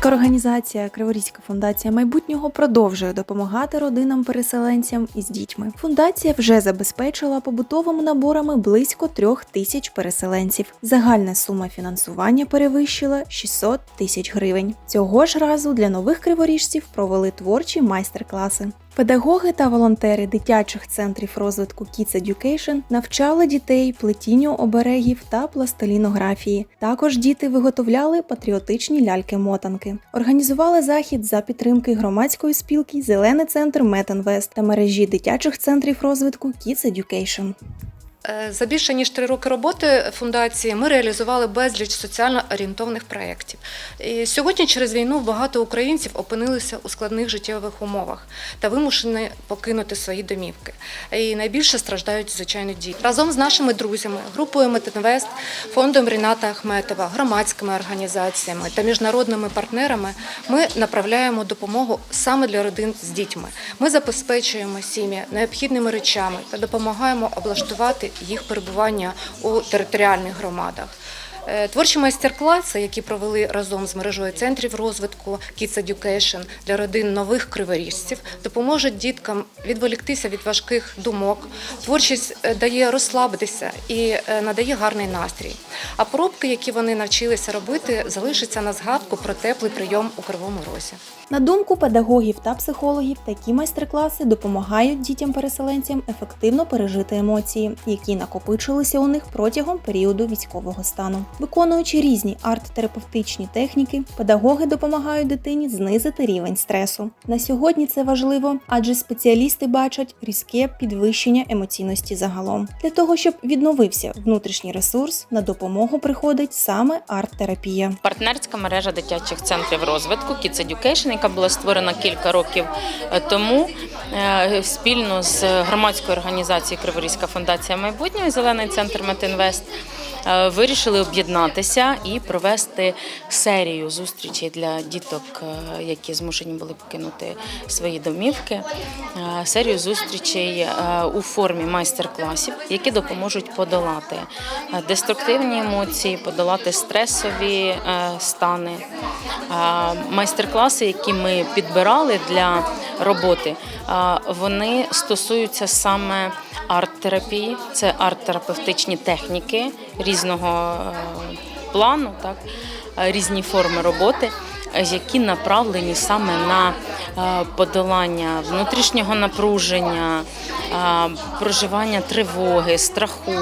Громадська організація Криворізька фундація майбутнього продовжує допомагати родинам-переселенцям із дітьми. Фундація вже забезпечила побутовими наборами близько трьох тисяч переселенців. Загальна сума фінансування перевищила 600 тисяч гривень. Цього ж разу для нових криворіжців провели творчі майстер-класи. Педагоги та волонтери дитячих центрів розвитку Kids Education навчали дітей плетінню оберегів та пластилінографії. Також діти виготовляли патріотичні ляльки-мотанки. Організували захід за підтримки громадської спілки Зелений центр Метенвест та мережі дитячих центрів розвитку Kids Education. Е, За більше ніж три роки роботи фундації ми реалізували безліч соціально орієнтовних проєктів. Сьогодні через війну багато українців опинилися у складних життєвих умовах та вимушені покинути свої домівки. І найбільше страждають звичайно діти. Разом з нашими друзями, групою Метинвест, фондом Ріната Ахметова, громадськими організаціями та міжнародними партнерами ми направляємо допомогу саме для родин з дітьми. Ми забезпечуємо сім'ї необхідними речами та допомагаємо облаштувати їх перебування у територіальних громадах. Е, Творчі майстер-класи, які провели разом з мережою центрів розвитку Kids Education для родин нових криворіжців, допоможуть діткам відволіктися від важких думок. Творчість е, дає розслабитися і е, надає гарний настрій. А поробки, які вони навчилися робити, залишаться на згадку про теплий прийом у Кривому Розі. На думку педагогів та психологів, такі майстер-класи допомагають дітям-переселенцям ефективно пережити емоції, які накопичилися у них протягом періоду військового стану. Виконуючи різні арт-терапевтичні техніки, педагоги допомагають дитині знизити рівень стресу. На сьогодні це важливо, адже спеціалісти бачать різке підвищення емоційності загалом. Для того щоб відновився внутрішній ресурс, на допомогу приходить саме арт-терапія. партнерська мережа дитячих центрів розвитку Kids Education, яка була створена кілька років е, тому е, спільно з громадською організацією Криворізька фундація майбутнього і Зелений центр Метинвест. Е, Вирішили об'єднатися і провести серію зустрічей для діток, е, які змушені були покинути свої домівки. Е, Серію зустрічей у формі майстер-класів, які допоможуть подолати деструктивні емоції, подолати стресові стани. Майстер-класи, які ми підбирали для роботи, вони стосуються саме арт-терапії, це арт-терапевтичні техніки різного е, плану, так, е, різні форми роботи, які направлені саме на е, подолання внутрішнього напруження, е, проживання тривоги, страху.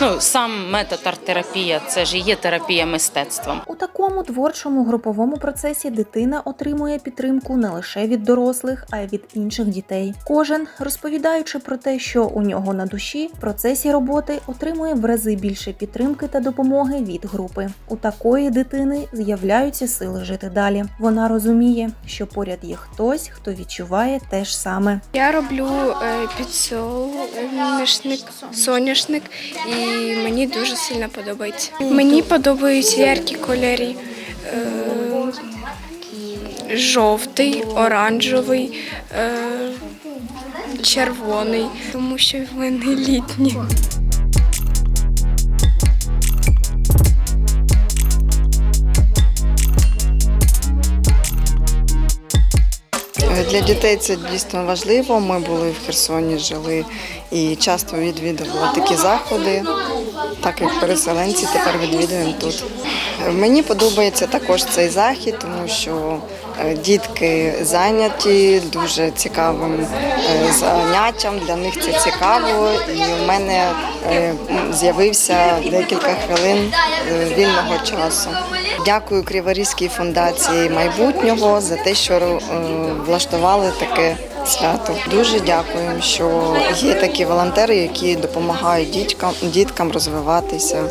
Ну, сам метод арт-терапія це ж і є терапія мистецтвом. У такому творчому груповому процесі дитина отримує підтримку не лише від дорослих, а й від інших дітей. Кожен, розповідаючи про те, що у нього на душі, в процесі роботи отримує в рази більше підтримки та допомоги від групи. У такої дитини з'являються сили жити далі. Вона розуміє, що поряд є хтось, хто відчуває те ж саме. Я роблю е, підсолнечник, соняшник, і мені дуже сильно подобається. Мені подобаються яркі кольори. Е, жовтий, оранжевий, е, червоний, тому що вони літні. Для дітей це дійсно важливо. Ми були в Херсоні, жили і часто відвідували такі заходи, так як переселенці тепер відвідуємо тут. Мені подобається також цей захід, тому що дітки зайняті дуже цікавим е, заняттям. Для них це цікаво, і в мене е, з'явився декілька хвилин е, вільного часу. Дякую Криворізькій фундації майбутнього за те, що е, влаштували таке свято. Дуже дякую, що є такі волонтери, які допомагають діткам розвиватися.